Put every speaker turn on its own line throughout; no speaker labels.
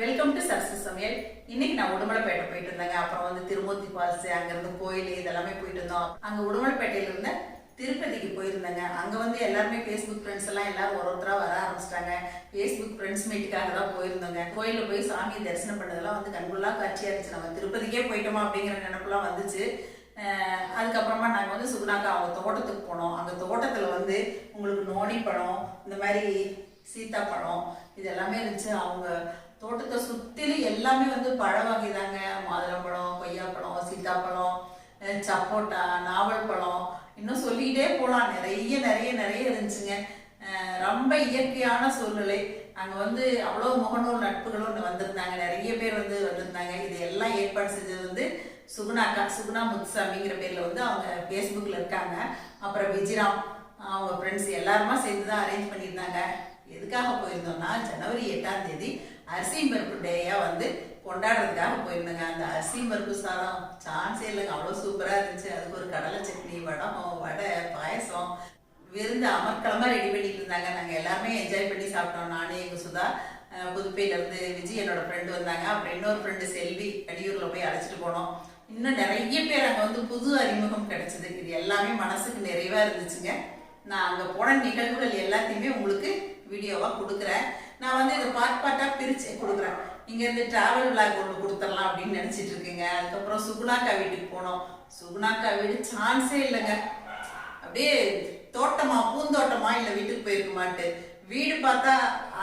Welcome to Sarasu சமையல். இன்னைக்கு நான் உடுமலைப்பேட்டை போயிட்டு இருந்தேங்க. அப்புறம் வந்து திருமூர்த்தி ஃபால்ஸ் அங்கிருந்து கோயில் இதெல்லாமே போயிட்டு இருந்தோம். அங்க உடுமலைப்பேட்டையில இருந்த திருப்பதிக்கு போயிருந்தேங்க. அங்க வந்து எல்லாருமே ஃபேஸ்புக் ஃப்ரெண்ட்ஸ் எல்லாம் எல்லாரும் ஒரு ஒருத்தரா வர ஆரம்பிச்சிட்டாங்க. ஃபேஸ்புக் ஃப்ரெண்ட்ஸ் மீட்டுக்காக தான் போயிருந்தோங்க. கோயிலில் போய் சாமி தரிசனம் பண்ணதெல்லாம் வந்து கண்கொள்ளா காட்சியா இருந்துச்சு. நம்ம திருப்பதிக்கே போயிட்டோமா அப்படிங்கிற நினைப்புலாம் வந்துச்சு. அதுக்கப்புறமா நாங்கள் வந்து சுகுணாக்கா அவங்க தோட்டத்துக்கு போனோம். அந்த தோட்டத்தில் வந்து உங்களுக்கு நோனி பழம் இந்த மாதிரி சீத்தாப்பழம் இது எல்லாமே இருந்துச்சு. அவங்க தோட்டத்தை சுற்றிலும் எல்லாமே வந்து பழ வகை தாங்க மாதுளம்பழம் கொய்யாப்பழம் சீத்தாப்பழம் சப்போட்டா நாவல் பழம். இன்னும் சொல்லிக்கிட்டே போகலாம் நிறைய நிறைய நிறைய இருந்துச்சுங்க. ரொம்ப இயற்கையான சூழ்நிலை. அங்கே வந்து அவ்வளோ முகநூல் நட்புகளும் ஒன்று வந்திருந்தாங்க. நிறைய பேர் வந்து வந்திருந்தாங்க. இது எல்லாம் ஏற்பாடு செஞ்சது வந்து சுகுணாக்கா சுகுணா முத்துசாமிங்கிற பேரில் வந்து அவங்க ஃபேஸ்புக்கில் இருக்காங்க. அப்புறம் விஜிராம் அவங்க ஃப்ரெண்ட்ஸ் எல்லாருமா சேர்ந்து தான் அரேஞ்ச் பண்ணியிருந்தாங்க. எதுக்காக போயிருந்தோம்னா ஜனவரி எட்டாம் தேதி அரிசி பருப்பு டேயா வந்து கொண்டாடுறதுக்காக போயிருந்தேங்க. அந்த அரிசியும் பருப்பு சாதம் சான்ஸே இல்லைங்க. அவ்வளோ சூப்பராக இருந்துச்சு. அதுக்கு ஒரு கடலை சட்னி வடம் வடை பாயசம். விருந்து அமர்க்களமா ரெடி பண்ணிட்டு இருந்தாங்க. நாங்கள் எல்லாருமே என்ஜாய் பண்ணி சாப்பிட்டோம். நானே எங்கள் சுதா அஹ் இருந்து விஜய் என்னோட ஃப்ரெண்டு வந்தாங்க. அப்புறம் இன்னொரு ஃப்ரெண்டு செல்வி அடியூரில் போய் அழைச்சிட்டு போனோம். இன்னும் நிறைய பேர் அங்கே வந்து புது அறிமுகம் கிடைச்சது. இது எல்லாமே மனசுக்கு நிறைவாக இருந்துச்சுங்க. நான் அங்கே போன நிகழ்வுகள் எல்லாத்தையுமே உங்களுக்கு வீடியோவாக கொடுக்குறேன். நான் வந்து இதை பார்ட் பார்ட்டாக பிரித்து கொடுக்குறேன். இங்கேருந்து ட்ராவல் பிளாக் ஒன்று கொடுத்துடலாம் அப்படின்னு நினச்சிட்டு இருக்கேங்க. அதுக்கப்புறம் சுகுணாக்கா வீட்டுக்கு போனோம். சுகுணாக்கா வீடு சான்ஸே இல்லைங்க. அப்படியே தோட்டமா பூந்தோட்டமா இல்லை வீட்டுக்கு போயிருக்குமான்ட்டு வீடு பார்த்தா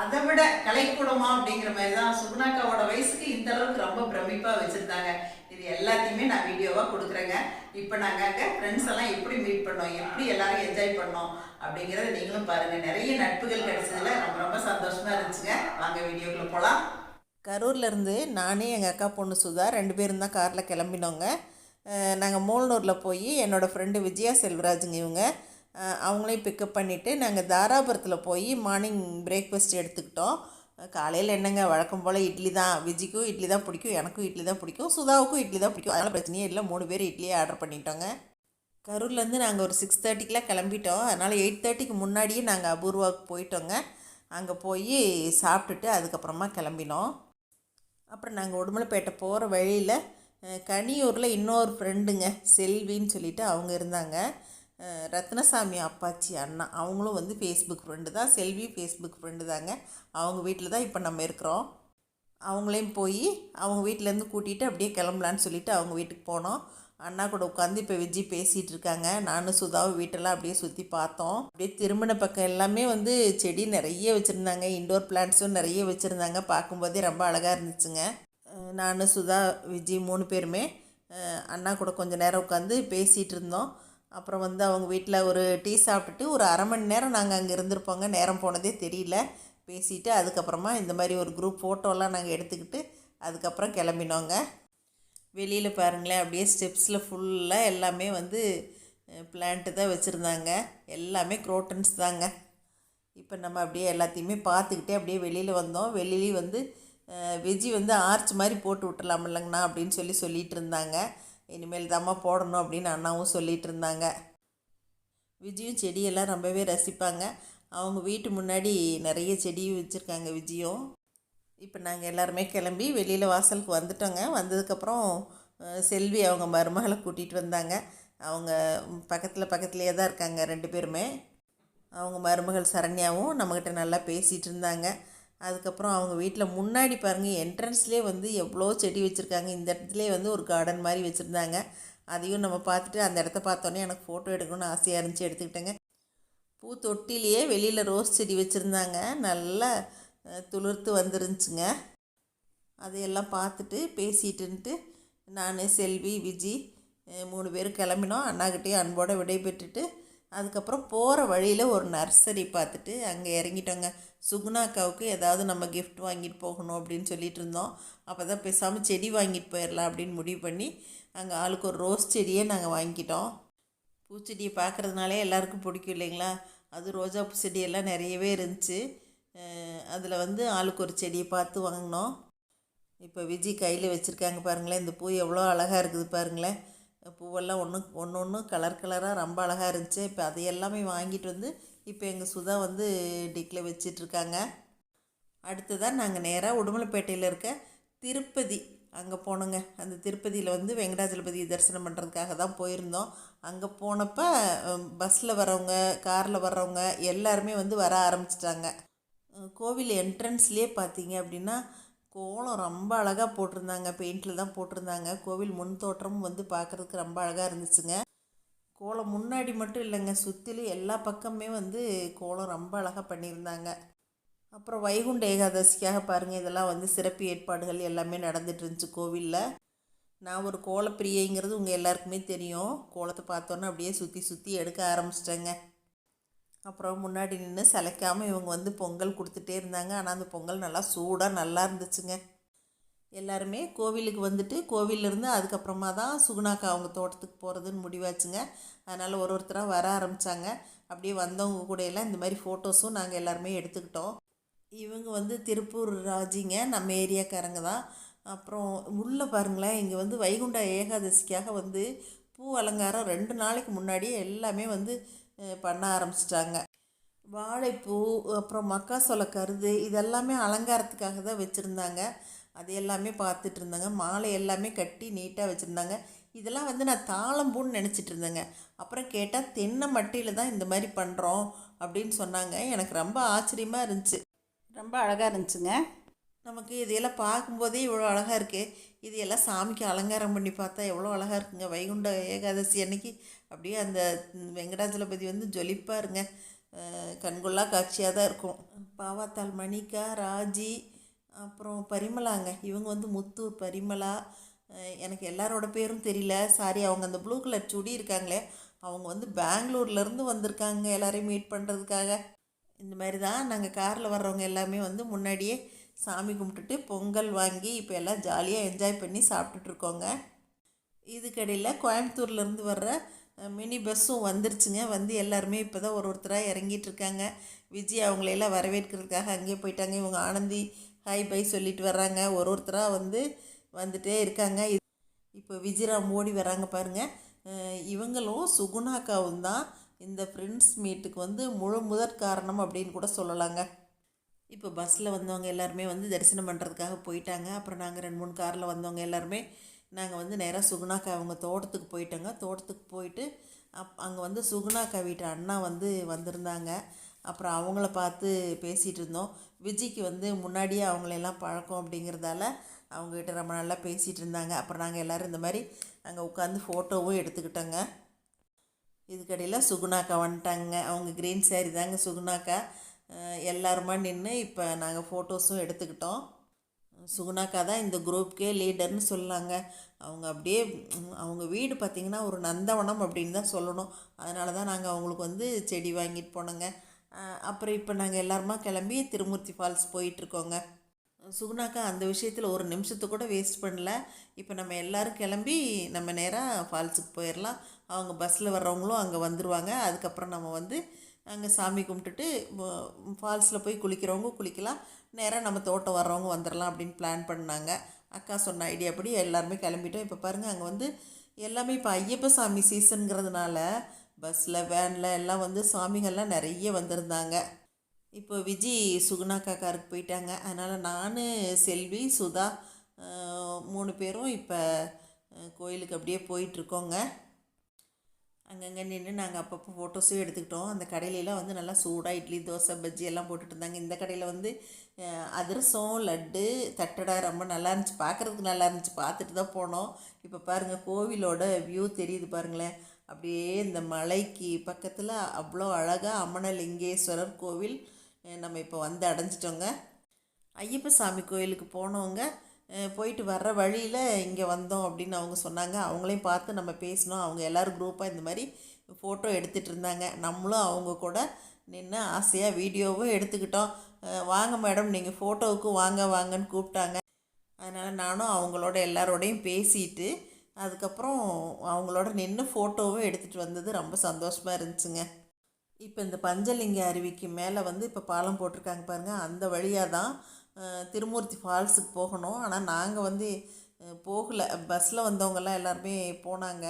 அதை விட கலைக்கூடமா அப்படிங்கிற மாதிரி தான் சுகுணாக்காவோட வயசுக்கு இந்த அளவுக்கு ரொம்ப பிரமிப்பா வச்சிருந்தாங்க. இது எல்லாத்தையுமே நான் வீடியோவா கொடுக்குறேங்க. இப்போ நாங்கள் அங்கே ஃப்ரெண்ட்ஸ் எல்லாம் எப்படி மீட் பண்ணோம் எப்படி எல்லாரும் என்ஜாய் பண்ணோம் அப்படிங்கிறத நீங்களும் பாருங்க. நிறைய நட்புகள் கிடைச்சதுல ரொம்ப ரொம்ப சந்தோஷமா இருந்துச்சுங்க. வாங்க வீடியோக்குள்ள
போகலாம் கரூர்லேருந்து நானே எங்கள் அக்கா பொண்ணு சுதா ரெண்டு பேரும் தான் காரில் கிளம்பினோங்க. நாங்கள் மூலனூரில் போய் என்னோடய ஃப்ரெண்டு விஜயா செல்வராஜுங்க இவங்க. அவங்களையும் பிக்கப் பண்ணிவிட்டு நாங்கள் தாராபுரத்தில் போய் மார்னிங் பிரேக்ஃபாஸ்ட் எடுத்துக்கிட்டோம். காலையில் என்னங்க வழக்கம் போல் இட்லி தான். விஜிக்கும் இட்லி தான் பிடிக்கும் எனக்கும் இட்லி தான் பிடிக்கும் சுதாவுக்கும் இட்லி தான் பிடிக்கும். அதனால் பிரச்சனையே இல்லை மூணு பேர் இட்லியே ஆர்டர் பண்ணிட்டோங்க. கரூர்லேருந்து நாங்கள் ஒரு சிக்ஸ் தேர்ட்டிக்கெலாம் கிளம்பிட்டோம். அதனால் எயிட் தேர்ட்டிக்கு முன்னாடியே நாங்கள் அபூர்வாவுக்கு போயிட்டோங்க. அங்கே போய் சாப்பிட்டுட்டு அதுக்கப்புறமா கிளம்பினோம். அப்புறம் நாங்கள் உடுமலைப்பேட்டை போகிற வழியில் கனியூரில் இன்னொரு ஃப்ரெண்டுங்க செல்வின்னு சொல்லிட்டு அவங்க இருந்தாங்க. ரத்னசாமி அப்பாச்சி அண்ணா அவங்களும் வந்து ஃபேஸ்புக் ஃப்ரெண்டு தான். செல்வி ஃபேஸ்புக் ஃப்ரெண்டு தாங்க. அவங்க வீட்டில் தான் இப்போ நம்ம இருக்கிறோம். அவங்களையும் போய் அவங்க வீட்டிலேருந்து கூட்டிகிட்டு அப்படியே கிளம்பலான்னு சொல்லிவிட்டு அவங்க வீட்டுக்கு போனோம். அண்ணா கூட உட்காந்து இப்போ விஜி பேசிகிட்டு இருக்காங்க. நானும் சுதாவும் வீட்டெல்லாம் அப்படியே சுற்றி பார்த்தோம். அப்படியே திருமண பக்கம் எல்லாமே வந்து செடி நிறைய வச்சுருந்தாங்க. இண்டோர் பிளான்ட்ஸும் நிறைய வச்சுருந்தாங்க. பார்க்கும்போதே ரொம்ப அழகாக இருந்துச்சுங்க. நான் நானும் சுதா விஜி மூணு பேருமே அண்ணா கூட கொஞ்சம் நேரம் உட்காந்து பேசிகிட்டு இருந்தோம். அப்புறம் வந்து அவங்க வீட்டில் ஒரு டீ சாப்பிட்டுட்டு ஒரு அரை மணி நேரம் நாங்கள் அங்கே இருந்திருப்போங்க. நேரம் போனதே தெரியல. பேசிட்டு அதுக்கப்புறமா இந்த மாதிரி ஒரு குரூப் ஃபோட்டோலாம் நாங்கள் எடுத்துக்கிட்டு அதுக்கப்புறம் கிளம்பினோங்க. வெளியில் பாருங்களேன் அப்படியே ஸ்டெப்ஸில் ஃபுல்லாக எல்லாமே வந்து பிளான்ட்டு தான் வச்சுருந்தாங்க. எல்லாமே குரோட்டன்ஸ் தாங்க. இப்போ நம்ம அப்படியே எல்லாத்தையுமே பார்த்துக்கிட்டே அப்படியே வெளியில் வந்தோம். வெளியிலேயும் வந்து வெஜ்ஜி வந்து ஆர்ச் மாதிரி போட்டு விட்டுலாம் இல்லைங்கண்ணா அப்படின்னு சொல்லி சொல்லிகிட்டு இருந்தாங்க. இனிமேல் தாம்மா போடணும் அப்படின்னு அண்ணாவும் சொல்லிட்டு இருந்தாங்க. விஜயும் செடியெல்லாம் ரொம்பவே ரசிப்பாங்க. அவங்க வீட்டு முன்னாடி நிறைய செடியும் வச்சுருக்காங்க விஜயும் இப்போ நாங்கள் எல்லாருமே கிளம்பி வெளியில் வாசலுக்கு வந்துட்டோங்க. வந்ததுக்கப்புறம் செல்வி அவங்க மருமகளை கூட்டிகிட்டு வந்தாங்க. அவங்க பக்கத்தில் பக்கத்துலேயே தான் இருக்காங்க ரெண்டு பேருமே. அவங்க மருமகள் சரண்யாவும் நம்மக்கிட்ட நல்லா பேசிகிட்டு இருந்தாங்க. அதுக்கப்புறம் அவங்க வீட்டில் முன்னாடி பாருங்கள் என்ட்ரன்ஸ்லேயே வந்து எவ்வளோ செடி வச்சுருக்காங்க. இந்த இடத்துலேயே வந்து ஒரு கார்டன் மாதிரி வச்சுருந்தாங்க. அதையும் நம்ம பார்த்துட்டு அந்த இடத்த பார்த்தோன்னே எனக்கு ஃபோட்டோ எடுக்கணும்னு ஆசையாக இருந்துச்சு எடுத்துக்கிட்டேங்க. பூ தொட்டிலேயே வெளியில் ரோஸ் செடி வச்சுருந்தாங்க. நல்லா துளிர்த்து வந்துருந்துச்சுங்க. அதையெல்லாம் பார்த்துட்டு பேசிட்டுன்ட்டு நான் செல்வி விஜி மூணு பேரும் கிளம்பினோம். அண்ணாக்கிட்டேயும் அன்போடு விடை பெற்றுட்டு அதுக்கப்புறம் போகிற வழியில் ஒரு நர்சரி பார்த்துட்டு அங்கே இறங்கிட்டோங்க. சுகுணா அக்காவுக்கு ஏதாவது நம்ம கிஃப்ட் வாங்கிட்டு போகணும் அப்படின்னு சொல்லிட்டு இருந்தோம். அப்போ தான் பேசாமல் செடி வாங்கிட்டு போயிடலாம் அப்படின்னு முடிவு பண்ணி அங்கே ஆளுக்கு ஒரு ரோஸ் செடியே நாங்கள் வாங்கிக்கிட்டோம் பூச்செடியை பார்க்குறதுனாலே எல்லாருக்கும் பிடிக்கும் இல்லைங்களா? அது ரோஜா பூ செடியெல்லாம் நிறையவே இருந்துச்சு. அதில் வந்து ஆளுக்கு ஒரு செடியை பார்த்து வாங்கினோம். இப்போ விஜய் கையில் வச்சுருக்காங்க பாருங்களேன். இந்த பூ எவ்வளோ அழகாக இருக்குது பாருங்களேன். பூவெல்லாம் ஒன்று ஒன்று ஒன்று கலர் கலராக ரொம்ப அழகாக இருந்துச்சு. இப்போ அதை எல்லாமே வாங்கிட்டு வந்து இப்போ எங்கள் சுதா வந்து டிக்கில் வச்சிட்ருக்காங்க. அடுத்ததாக நாங்கள் நேராக உடுமலைப்பேட்டையில் இருக்க திருப்பதி அங்கே போனோங்க. அந்த திருப்பதியில் வந்து வெங்கடாஜலபதி தரிசனம் பண்ணுறதுக்காக தான் போயிருந்தோம். அங்கே போனப்போ பஸ்ஸில் வரவங்க காரில் வர்றவங்க எல்லாருமே வந்து வர ஆரம்பிச்சிட்டாங்க. கோவில் என்ட்ரன்ஸ்லேயே பார்த்தீங்க அப்படின்னா கோலம் ரொம்ப அழகாக போட்டிருந்தாங்க. பெயிண்டில் தான் போட்டிருந்தாங்க. கோவில் முன் தோற்றமும் வந்து பார்க்குறதுக்கு ரொம்ப அழகாக இருந்துச்சுங்க. கோலம் முன்னாடி மட்டும் இல்லைங்க. சுற்றிலும் எல்லா பக்கமே வந்து கோலம் ரொம்ப அழகாக பண்ணியிருந்தாங்க. அப்புறம் வைகுண்ட ஏகாதசிக்காக பாருங்கள் இதெல்லாம் வந்து சிறப்பு ஏற்பாடுகள் எல்லாமே நடந்துட்டு இருந்துச்சு கோவிலில். நான் ஒரு கோலப்பிரியைங்கிறது உங்கள் எல்லாருக்குமே தெரியும். கோலத்தை பார்த்தோன்னே அப்படியே சுற்றி சுற்றி எடுக்க ஆரம்பிச்சிட்டேங்க. அப்புறம் முன்னாடி நின்று சிலைக்காமல் இவங்க வந்து பொங்கல் கொடுத்துட்டே இருந்தாங்க. ஆனால் அந்த பொங்கல் நல்லா சூடாக நல்லா இருந்துச்சுங்க. எல்லாருமே கோவிலுக்கு வந்துட்டு கோவிலிருந்து அதுக்கப்புறமா தான் சுகுணாக்கா அவங்க தோட்டத்துக்கு போகிறதுன்னு முடிவாச்சுங்க. அதனால் ஒரு ஒருத்தராக வர ஆரம்பித்தாங்க அப்படியே வந்தவங்க கூட எல்லாம் இந்த மாதிரி ஃபோட்டோஸும் நாங்கள் எல்லாருமே எடுத்துக்கிட்டோம். இவங்க வந்து திருப்பூர் ராஜிங்க. நம்ம ஏரியாக்காரங்க தான். அப்புறம் உள்ளே பாருங்களேன் இங்கே வந்து வைகுண்ட ஏகாதசிக்காக வந்து பூ அலங்காரம் ரெண்டு நாளைக்கு முன்னாடியே எல்லாமே வந்து பண்ண ஆரம்பிச்சிட்டாங்க. வாழைப்பூ அப்புறம் மக்காசோள கருது இதெல்லாமே அலங்காரத்துக்காக தான் வச்சுருந்தாங்க. அது எல்லாமே பார்த்துட்டு இருந்தாங்க. மாலை எல்லாமே கட்டி நீட்டாக வச்சுருந்தாங்க. இதெல்லாம் வந்து நான் தாளம்பூன்னு நினச்சிட்டு இருந்தேங்க. அப்புறம் கேட்டால் தென்னை மட்டையில் தான் இந்த மாதிரி பண்ணுறோம் அப்படின்னு சொன்னாங்க. எனக்கு ரொம்ப ஆச்சரியமாக இருந்துச்சு.
ரொம்ப அழகாக இருந்துச்சுங்க.
நமக்கு இதையெல்லாம் பார்க்கும்போதே இவ்வளோ அழகாக இருக்குது இது எல்லாம் சாமிக்கு அலங்காரம் பண்ணி பார்த்தா எவ்வளோ அழகாக இருக்குங்க. வைகுண்ட ஏகாதசி அன்னைக்கு அப்படியே அந்த வெங்கடாஜலபதி வந்து ஜொலிப்பாக இருங்க கண்கொள்ளா காட்சியாக தான் இருக்கும். பாவாத்தாள் மணிக்கா ராஜி அப்புறம் பரிமளாங்க இவங்க வந்து முத்து பரிமளா எனக்கு எல்லாரோட பேரும் தெரியல. சாரி அவங்க அந்த ப்ளூ கலர் சுடி இருக்காங்களே அவங்க வந்து பெங்களூர்லேருந்து வந்திருக்காங்க எல்லாரையும் மீட் பண்ணுறதுக்காக இந்த மாதிரி தான் நாங்கள் காரில் வர்றவங்க எல்லாமே வந்து முன்னாடியே சாமி கும்பிட்டுட்டு பொங்கல் வாங்கி இப்போ எல்லாம் ஜாலியாக என்ஜாய் பண்ணி சாப்பிட்டுட்டு இருக்கோங்க. இதுக்கடையில் கோயம்புத்தூர்லேருந்து வர்ற மினி பஸ்ஸும் வந்துருச்சுங்க. வந்து எல்லாருமே இப்போ தான் ஒரு ஒருத்தராக இறங்கிட்டு இருக்காங்க. விஜய் அவங்களையெல்லாம் வரவேற்கிறதுக்காக அங்கேயே போயிட்டாங்க. இவங்க ஆனந்தி ஹாய் பை சொல்லிட்டு வர்றாங்க. ஒரு ஒருத்தராக வந்து வந்துட்டே இருக்காங்க. இப்போ விஜயராம் ஓடி வராங்க பாருங்க. இவங்களும் சுகுணாக்காவும் தான் இந்த ஃப்ரெண்ட்ஸ் மீட்டுக்கு வந்து முழு முதற் காரணம் அப்படின்னு கூட சொல்லலாங்க. இப்போ பஸ்ஸில் வந்தவங்க எல்லாருமே வந்து தரிசனம் பண்ணுறதுக்காக போயிட்டாங்க. அப்புறம் நாங்கள் ரெண்டு மூணு காரில் வந்தவங்க எல்லாருமே நாங்கள் வந்து நேராக சுகுணாக்கா அவங்க தோட்டத்துக்கு போயிட்டோங்க. தோட்டத்துக்கு போயிட்டு அப் அங்கே வந்து சுகுணாக்கா வீட்டு அண்ணா வந்து வந்திருந்தாங்க. அப்புறம் அவங்கள பார்த்து பேசிகிட்டு இருந்தோம். விஜய்க்கு வந்து முன்னாடியே அவங்களெல்லாம் பழக்கம் அப்படிங்கிறதால அவங்ககிட்ட ரொம்ப நல்லா பேசிகிட்டு இருந்தாங்க. அப்புறம் நாங்கள் எல்லோரும் இந்த மாதிரி அங்கே உட்காந்து ஃபோட்டோவும் எடுத்துக்கிட்டோங்க. இதுக்கடையில் சுகுணாக்கா வந்துட்டாங்க அவங்க க்ரீன் சேரீ தாங்க சுகுணாக்கா. எல்லாருமா நின்று இப்போ நாங்கள் ஃபோட்டோஸும் எடுத்துக்கிட்டோம். சுகுணாக்கா தான் இந்த குரூப்க்கே லீடர்னு சொல்லாங்க அவங்க அப்படியே அவங்க வீடு பார்த்திங்கன்னா ஒரு நந்தவனம் அப்படின்னு தான் சொல்லணும். அதனால தான் நாங்கள் அவங்களுக்கு வந்து செடி வாங்கிட்டு போனோங்க. அப்புறம் இப்போ நாங்கள் எல்லாருமா கிளம்பி திருமூர்த்தி ஃபால்ஸ் போயிட்டுருக்கோங்க. சுகுணாக்கா அந்த விஷயத்தில் ஒரு நிமிஷத்தை கூட வேஸ்ட் பண்ணல. இப்போ நம்ம எல்லாரும் கிளம்பி நம்ம நேராக ஃபால்ஸுக்கு போயிடலாம் அவங்க பஸ்ஸில் வர்றவங்களும் அங்கே வந்துடுவாங்க அதுக்கப்புறம் நம்ம வந்து அங்கே சாமி கும்பிட்டுட்டு ஃபால்ஸில் போய் குளிக்கிறவங்க குளிக்கலாம். நேராக நம்ம தோட்டம் வர்றவங்க வந்துடலாம் அப்படின்னு பிளான் பண்ணாங்க. அக்கா சொன்ன ஐடியா படி எல்லாருமே கிளம்பிட்டோம். இப்போ பாருங்கள் அங்கே வந்து எல்லாமே இப்போ ஐயப்ப சாமி சீசனுங்கிறதுனால பஸ்ஸில் வேனில் எல்லாம் வந்து சாமிகள்லாம் நிறைய வந்திருந்தாங்க. இப்போ விஜி சுகுணா காக்காருக்கு போயிட்டாங்க. அதனால் நான் செல்வி சுதா மூணு பேரும் இப்போ கோயிலுக்கு அப்படியே போயிட்டுருக்கோங்க அங்கங்கே நின்று நாங்கள் அப்பப்போ ஃபோட்டோஸும் எடுத்துக்கிட்டோம். அந்த கடையிலலாம் வந்து நல்லா சூடாக இட்லி தோசை பஜ்ஜி எல்லாம் போட்டுட்டு இருந்தாங்க. இந்த கடையில் வந்து அதிரசம் லட்டு தட்டடை ரொம்ப நல்லா இருந்துச்சு. பார்க்குறதுக்கு நல்லா இருந்துச்சு. பார்த்துட்டு தான் போனோம். இப்போ பாருங்கள் கோவிலோட வியூ தெரியுது பாருங்களேன். அப்படியே இந்த மலைக்கு பக்கத்தில் அவ்வளோ அழகாக அம்மனலிங்கேஸ்வரர் கோவில் நம்ம இப்போ வந்து அடைஞ்சிட்டோங்க. ஐயப்ப சாமி கோயிலுக்கு போனவங்க போயிட்டு வர்ற வழியில் இங்கே வந்தோம் அப்படின்னு அவங்க சொன்னாங்க. அவங்களையும் பார்த்து நம்ம பேசினோம். அவங்க எல்லோரும் குரூப்பாக இந்த மாதிரி ஃபோட்டோ எடுத்துகிட்டு இருந்தாங்க. நம்மளும் அவங்க கூட நின்று ஆசையாக வீடியோவும் எடுத்துக்கிட்டோம். வாங்க மேடம் நீங்கள் ஃபோட்டோவுக்கு வாங்க வாங்கன்னு கூப்பிட்டாங்க. அதனால் நானும் அவங்களோட எல்லாரோடையும் பேசிட்டு அதுக்கப்புறம் அவங்களோட நின்று ஃபோட்டோவும் எடுத்துகிட்டு வந்தது. ரொம்ப சந்தோஷமாக இருந்துச்சுங்க. இப்போ இந்த பஞ்சலிங்க அருவிக்கு மேலே வந்து இப்போ பாலம் போட்டிருக்காங்க பாருங்கள் அந்த வழியாக தான் திருமூர்த்தி ஃபால்ஸுக்கு போகணும். ஆனால் நாங்கள் வந்து போகலை. பஸ்ஸில் வந்தவங்கெல்லாம் எல்லாருமே போனாங்க.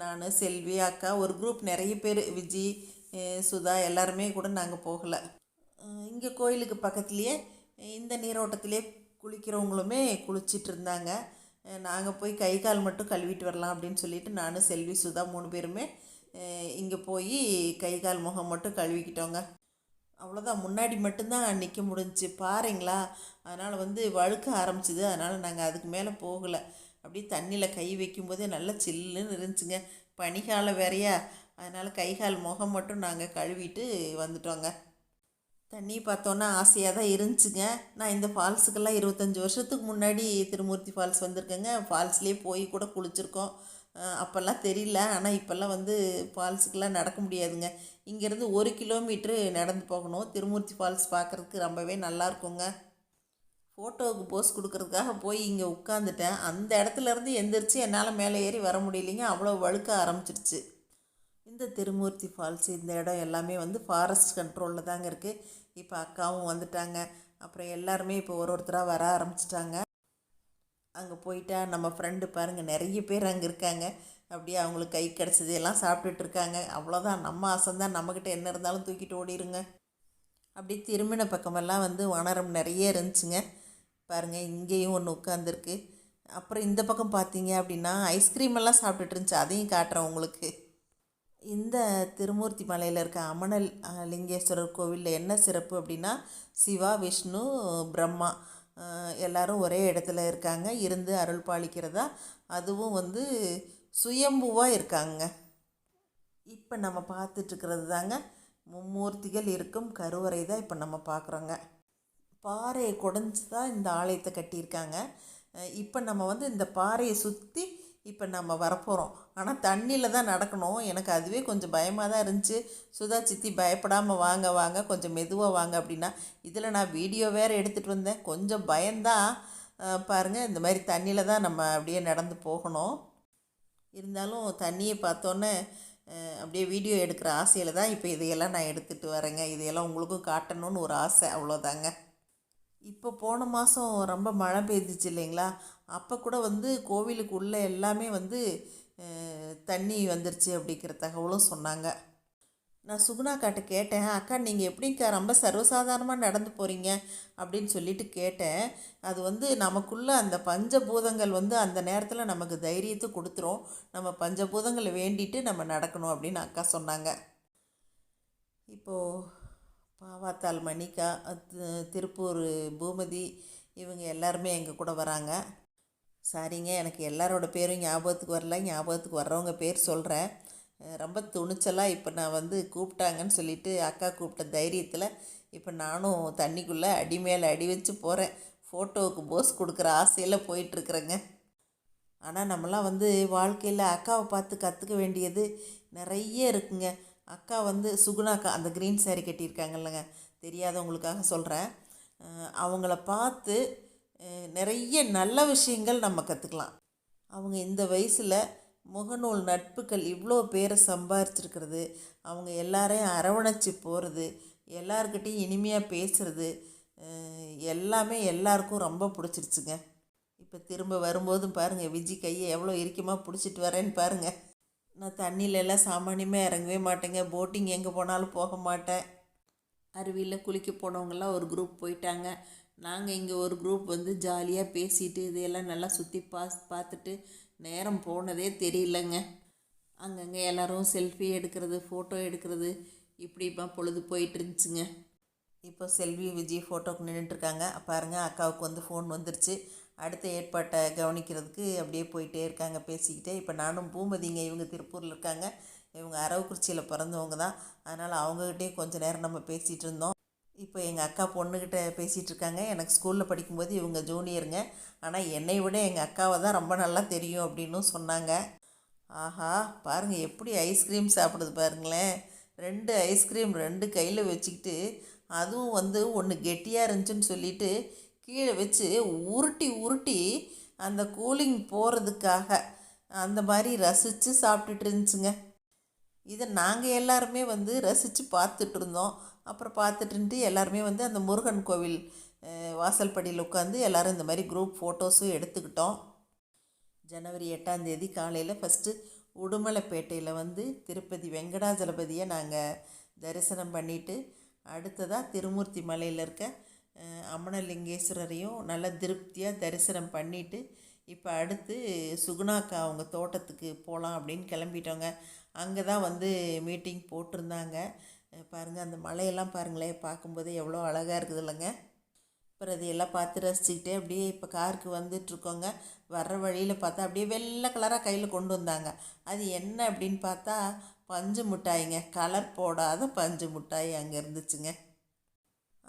நான் செல்வி அக்கா ஒரு குரூப் நிறைய பேர். விஜி சுதா எல்லாருமே கூட நாங்கள் போகலை. இங்கே கோயிலுக்கு பக்கத்துலேயே இந்த நீரோட்டத்திலே குளிக்கிறவங்களுமே குளிச்சிட்டு இருந்தாங்க. நாங்கள் போய் கை கால் மட்டும் கழுவிட்டு வரலாம் அப்படின்னு சொல்லிட்டு நானும் செல்வி சுதா மூணு பேருமே இங்கே போய் கை கால் முகம் மட்டும் கழுவிக்கிட்டோங்க. அவ்வளோதான் முன்னாடி மட்டும்தான் நிற்க முடிஞ்சிச்சு. பாருங்களா. அதனால் வந்து வழுக்க ஆரம்பிச்சிது. அதனால் நாங்கள் அதுக்கு மேலே போகலை. அப்படியே தண்ணியில் கை வைக்கும்போதே நல்லா சில்லுன்னு இருந்துச்சுங்க. பனிக்காலம் வேறையா. அதனால் கை கால் முகம் மட்டும் நாங்கள் கழுவிட்டு வந்துட்டோங்க. தண்ணி பார்த்தோன்னா ஆசையாக தான் இருந்துச்சுங்க. நான் இந்த ஃபால்ஸுக்கெல்லாம் இருபத்தஞ்சி வருஷத்துக்கு முன்னாடி திருமூர்த்தி ஃபால்ஸ் வந்திருக்கேங்க. ஃபால்ஸ்லேயே போய் கூட குளிச்சிருக்கோம். அப்போல்லாம் தெரியல. ஆனால் இப்போல்லாம் வந்து ஃபால்ஸுக்கெல்லாம் நடக்க முடியாதுங்க. இங்கேருந்து ஒரு கிலோமீட்ரு நடந்து போகணும். திருமூர்த்தி ஃபால்ஸ் பார்க்குறதுக்கு ரொம்பவே நல்லா இருக்குங்க ஃபோட்டோவுக்கு போஸ் கொடுக்கறதுக்காக போய் இங்கே உட்காந்துட்டேன். அந்த இடத்துலேருந்து எந்திரிச்சு என்னால் மேலே ஏறி வர முடியலைங்க. அவ்வளோ வழுக்க ஆரம்பிச்சிருச்சு. இந்த திருமூர்த்தி ஃபால்ஸ் இந்த இடம் எல்லாமே வந்து ஃபாரஸ்ட் கண்ட்ரோலில் தாங்க இருக்குது இப்போ அக்காவும் வந்துட்டாங்க. அப்புறம் எல்லாருமே இப்போ ஒரு ஒருத்தராக வர ஆரம்பிச்சிட்டாங்க. அங்கே போயிட்டா நம்ம ஃப்ரெண்டு பாருங்கள் நிறைய பேர் அங்கே இருக்காங்க. அப்படியே அவங்களுக்கு கை கிடச்சது எல்லாம் சாப்பிட்டுட்டு இருக்காங்க. அவ்வளோதான் நம்ம ஆசைந்தான் நம்மக்கிட்ட என்ன இருந்தாலும் தூக்கிட்டு ஓடிடுங்க அப்படி திரும்பின பக்கமெல்லாம் வந்து வனரம் நிறைய இருந்துச்சுங்க. பாருங்கள் இங்கேயும் ஒன்று உட்காந்துருக்கு அப்புறம் இந்த பக்கம் பார்த்தீங்க அப்படின்னா ஐஸ்கிரீம் எல்லாம் சாப்பிட்டுட்டு இருந்துச்சு. அதையும் காட்டுறேன் உங்களுக்கு. இந்த திருமூர்த்தி மலையில் இருக்க அமணல் லிங்கேஸ்வரர் கோவிலில் என்ன சிறப்பு அப்படின்னா சிவா விஷ்ணு பிரம்மா. எல்லாரும் ஒரே இடத்துல இருக்காங்க. இருந்து அருள் பாலிக்கிறதா? அதுவும் வந்து சுயம்புவாக இருக்காங்க. இப்போ நம்ம பார்த்துட்ருக்கிறது தாங்க. மும்மூர்த்திகள் இருக்கும். கருவறை தான் இப்போ நம்ம பார்க்குறோங்க. பாறையை குடஞ்சி தான் இந்த ஆலயத்தை கட்டியிருக்காங்க. இப்போ நம்ம வந்து இந்த பாறையை சுற்றி இப்போ நம்ம வரப்போகிறோம் ஆனால் தண்ணியில் தான் நடக்கணும். எனக்கு அதுவே கொஞ்சம் பயமாக தான் இருந்துச்சு. சுதா சித்தி பயப்படாமல் வாங்க வாங்க கொஞ்சம் மெதுவாக வாங்க அப்படின்னா இதில் நான் வீடியோ வேறு எடுத்துகிட்டு வந்தேன். கொஞ்சம் பயந்தான் பாருங்கள் இந்த மாதிரி தண்ணியில் தான் நம்ம அப்படியே நடந்து போகணும். இருந்தாலும் தண்ணியை பார்த்தோன்னே அப்படியே வீடியோ எடுக்கிற ஆசையில் தான் இப்போ இதையெல்லாம் நான் எடுத்துகிட்டு வரேங்க. இதையெல்லாம் உங்களுக்கும் காட்டணும்னு ஒரு ஆசை. அவ்வளோதாங்க இப்போ போன மாதம் ரொம்ப மழை பெய்துச்சு இல்லைங்களா? அப்போ கூட வந்து கோவிலுக்கு உள்ளே எல்லாமே வந்து தண்ணி வந்துருச்சு அப்படிங்கிற தகவலும் சொன்னாங்க. நான் சுகுணா காட்ட கேட்டேன் அக்கா நீங்கள் எப்படிங்க்கா ரொம்ப சர்வசாதாரணமாக நடந்து போகிறீங்க அப்படின்னு சொல்லிட்டு கேட்டேன். அது வந்து நமக்குள்ளே அந்த பஞ்சபூதங்கள் வந்து அந்த நேரத்தில் நமக்கு தைரியத்தை கொடுத்துரும். நம்ம பஞ்சபூதங்களை வேண்டிட்டு நம்ம நடக்கணும் அப்படின்னு அக்கா சொன்னாங்க. இப்போது பாவாத்தாள் மணிக்கா திருப்பூர் பூமதி இவங்க எல்லாருமே எங்கள் கூட வராங்க. சரிங்க எனக்கு எல்லாரோட பேரும் ஞாபகத்துக்கு வரல. ஞாபகத்துக்கு வர்றவங்க பேர் சொல்கிறேன் ரொம்ப துணிச்சலாக இப்போ நான் வந்து கூப்பிட்டாங்கன்னு சொல்லிட்டு அக்கா கூப்பிட்ட தைரியத்தில் இப்போ நானும் தண்ணிக்குள்ளே அடி மேலே அடி வச்சு போகிறேன் ஃபோட்டோவுக்கு போஸ் கொடுக்குற ஆசையில் போயிட்டுருக்குறேங்க. ஆனால் நம்மளாம் வந்து வாழ்க்கையில் அக்காவை பார்த்து கற்றுக்க வேண்டியது நிறைய இருக்குங்க. அக்கா வந்து சுகுணா அக்கா அந்த க்ரீன் சேரீ கட்டியிருக்காங்கல்லங்க. தெரியாதவங்களுக்காக சொல்கிறேன் அவங்கள பார்த்து நிறைய நல்ல விஷயங்கள் நம்ம கற்றுக்கலாம் அவங்க இந்த வயசில் முகநூல் நட்புகள் இவ்வளோ பேரை சம்பாரிச்சிருக்கிறது. அவங்க எல்லாரையும் அரவணைச்சு போகிறது எல்லார்கிட்டையும் இனிமையாக பேசுகிறது எல்லாமே எல்லாருக்கும் ரொம்ப பிடிச்சிருச்சுங்க. இப்போ திரும்ப வரும்போதும் பாருங்கள் விஜி கையை எவ்வளோ இறுக்கமாக பிடிச்சிட்டு வரேன்னு பாருங்கள் நான் தண்ணியில எல்லாம் சாமானியமாக இறங்கவே மாட்டேங்க. போட்டிங் எங்கே போனாலும் போக மாட்டேன். அருவியில் குளிக்க போனவங்கெல்லாம் ஒரு குரூப் போயிட்டாங்க. நாங்கள் இங்கே ஒரு குரூப் வந்து ஜாலியாக பேசிட்டு இதையெல்லாம் நல்லா சுற்றி பாஸ் பார்த்துட்டு நேரம் போனதே தெரியலங்க. அங்கங்கே எல்லாரும் செல்ஃபி எடுக்கிறது ஃபோட்டோ எடுக்கிறது இப்படிமா பொழுது போயிட்டு இருந்துச்சுங்க. இப்போ செல்வி விஜய் ஃபோட்டோக்கு நின்றுட்டுருக்காங்க பாருங்கள் அக்காவுக்கு வந்து ஃபோன் வந்துருச்சு. அடுத்த ஏற்பாட்டை கவனிக்கிறதுக்கு அப்படியே போயிட்டே இருக்காங்க பேசிக்கிட்டே. இப்போ நானும் பூமதிங்க இவங்க திருப்பூரில் இருக்காங்க. இவங்க அரவக்குறிச்சியில் பிறந்தவங்க தான். அதனால் அவங்கக்கிட்டே கொஞ்சம் நேரம் நம்ம பேசிகிட்டு இருந்தோம். இப்போ எங்கள் அக்கா பொண்ணுக்கிட்ட பேசிகிட்டு இருக்காங்க. எனக்கு ஸ்கூலில் படிக்கும்போது இவங்க ஜூனியருங்க ஆனால் என்னை விட எங்கள் அக்காவை தான் ரொம்ப நல்லா தெரியும் அப்படின்னும் சொன்னாங்க. ஆஹா பாருங்கள் எப்படி ஐஸ்கிரீம் சாப்பிடுது பாருங்களேன். ரெண்டு ஐஸ்கிரீம் ரெண்டு கையில் வச்சுக்கிட்டு அதுவும் வந்து ஒன்று கெட்டியாக இருந்துச்சுன்னு சொல்லிட்டு கீழே வச்சு உருட்டி உருட்டி அந்த கூலிங் போகிறதுக்காக அந்த மாதிரி ரசித்து சாப்பிட்டுட்டு இருந்துச்சுங்க. இதை நாங்கள் எல்லாருமே வந்து ரசித்து பார்த்துட்டு இருந்தோம் அப்புறம் பார்த்துட்டு எல்லாருமே வந்து அந்த முருகன் கோவில் வாசல்படியில் உட்காந்து எல்லாரும் இந்த மாதிரி குரூப் ஃபோட்டோஸும் எடுத்துக்கிட்டோம். ஜனவரி எட்டாம் தேதி காலையில் ஃபஸ்ட்டு உடுமலைப்பேட்டையில் வந்து திருப்பதி வெங்கடாஜலபதியை நாங்கள் தரிசனம் பண்ணிவிட்டு அடுத்ததாக திருமூர்த்தி மலையில் இருக்க அமனலிங்கேஸ்வரரையும் நல்லா திருப்தியாக தரிசனம் பண்ணிவிட்டு இப்போ அடுத்து சுகுணாக்கா அவங்க தோட்டத்துக்கு போகலாம் அப்படின்னு கிளம்பிட்டோங்க. அங்கே தான் வந்து மீட்டிங் போட்டிருந்தாங்க. பாருங்கள் அந்த மலையெல்லாம் பாருங்களேன் பார்க்கும்போதே எவ்வளோ அழகாக இருக்குது இல்லைங்க. அப்புறம் அதையெல்லாம் பார்த்து ரசிச்சுக்கிட்டே அப்படியே இப்போ காருக்கு வந்துட்டுருக்கோங்க வர்ற வழியில் பார்த்தா அப்படியே வெள்ளை கலராக கையில் கொண்டு வந்தாங்க. அது என்ன அப்படின்னு பார்த்தா பஞ்சு மிட்டாய்ங்க. கலர் போடாத பஞ்சு மிட்டாய் அங்கே இருந்துச்சுங்க.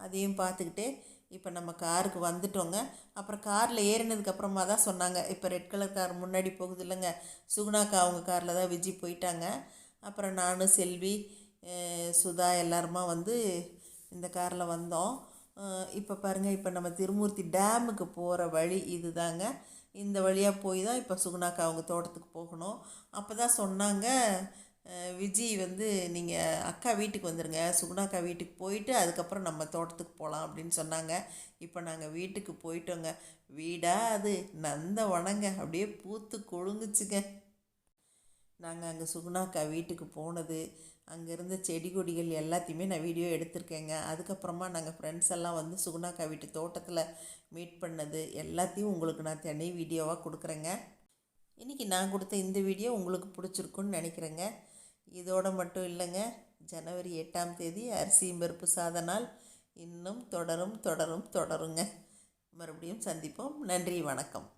அதையும் பார்த்துக்கிட்டே இப்போ நம்ம காருக்கு வந்துட்டோங்க. அப்புறம் காரில் ஏறினதுக்கு அப்புறமா தான் சொன்னாங்க இப்போ ரெட் கலர் கார் முன்னாடி போகுது இல்லைங்க. சுகுணாக்கா அவங்க காரில் தான் விஜி போயிட்டாங்க. அப்புறம் நான் செல்வி சுதா எல்லாருமா வந்து இந்த காரில் வந்தோம். இப்போ பாருங்கள் இப்போ நம்ம திருமூர்த்தி டேமுக்கு போகிற வழி இதுதாங்க. இந்த வழியாக போய் தான் இப்போ சுகுணாக்கா அவங்க தோட்டத்துக்கு போகணும். அப்போ தான் சொன்னாங்க விஜி வந்து நீங்கள் அக்கா வீட்டுக்கு வந்துடுங்க சுகுணாக்கா வீட்டுக்கு போயிட்டு அதுக்கப்புறம் நம்ம தோட்டத்துக்கு போகலாம் அப்படின்னு சொன்னாங்க. இப்போ நாங்கள் வீட்டுக்கு போயிட்டோங்க. வீடாக அது நந்த வணங்க அப்படியே பூத்து கொழுங்குச்சுங்க. நாங்கள் அங்கே சுகுணாக்கா வீட்டுக்கு போனது. அங்கே இருந்த செடி கொடிகள் எல்லாத்தையுமே நான் வீடியோ எடுத்திருக்கேங்க. அதுக்கப்புறமா நாங்கள் ஃப்ரெண்ட்ஸ் எல்லாம் வந்து சுகுணாக்கா வீட்டு தோட்டத்தில் மீட் பண்ணது. எல்லாத்தையும் உங்களுக்கு நான் தனி வீடியோவாக கொடுக்குறேங்க. இன்றைக்கி நான் கொடுத்த இந்த வீடியோ உங்களுக்கு பிடிச்சிருக்குன்னு நினைக்கிறேங்க. இதோட மட்டும் இல்லைங்க. ஜனவரி எட்டாம் தேதி அரிசியும் பருப்பு சாத நாள். இன்னும் தொடரும் தொடரும் தொடருங்க. மறுபடியும் சந்திப்போம். நன்றி வணக்கம்.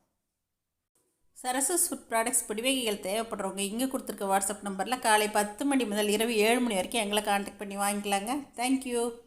சரசஸ் ஃபுட் ப்ராடக்ட்ஸ் பிடிவகைகள் தேவைப்படுறவங்க இங்கே கொடுத்துருக்க வாட்ஸ்அப் நம்பரில் காலை பத்து மணி முதல் இரவு ஏழு மணி வரைக்கும் எங்களை காண்டாக்ட் பண்ணி வாங்கிக்கலாங்க. தேங்க்யூ